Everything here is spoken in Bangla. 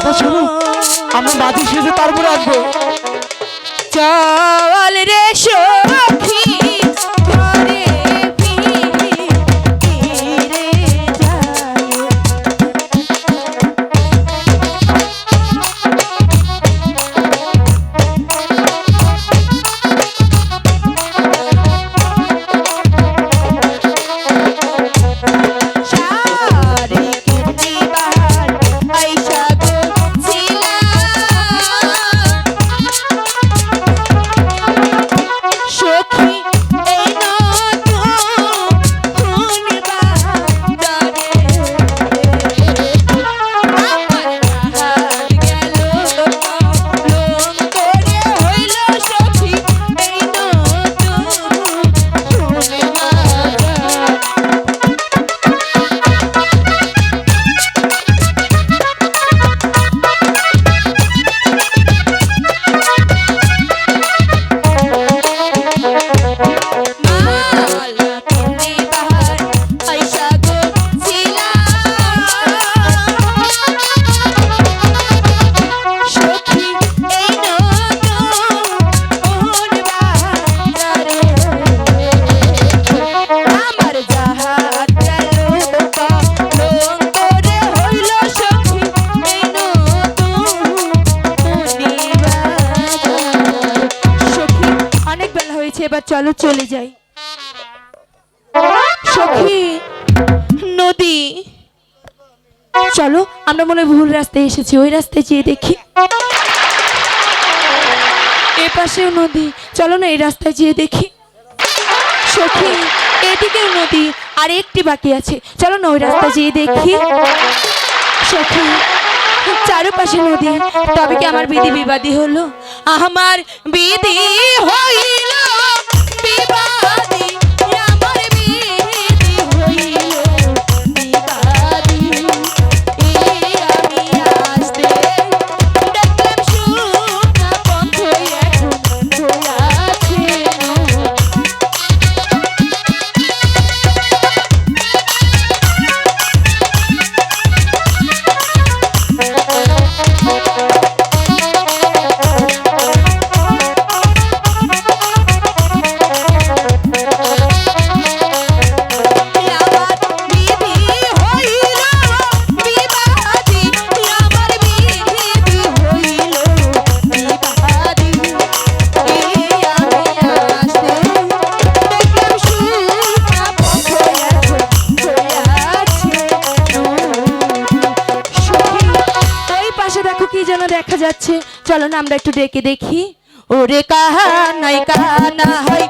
কথা শুনো আমরা বাজি সেজে তারপরে আসব। চল রে সখী এবার চলো চলে যাই। সখী, নদী। চলো, আমরা মনে ভুল রাস্তায় এসেছি, ওই রাস্তায় যেয়ে দেখি। এ পাশেও নদী। চলো না এই রাস্তায় যেয়ে দেখি। সখী, এদিকেও নদী, আর একটি বাকি আছে। চলো না ওই রাস্তায় যেয়ে দেখি। সখী, চারপাশে নদী। তবে কি আমার বিধি বিবাদী হলো? আমার বিধি হইল দেখা যাচ্ছে। চলো না আমরা একটু ডেকে দেখি। ওরে কাহা নাই কাহা না হয়।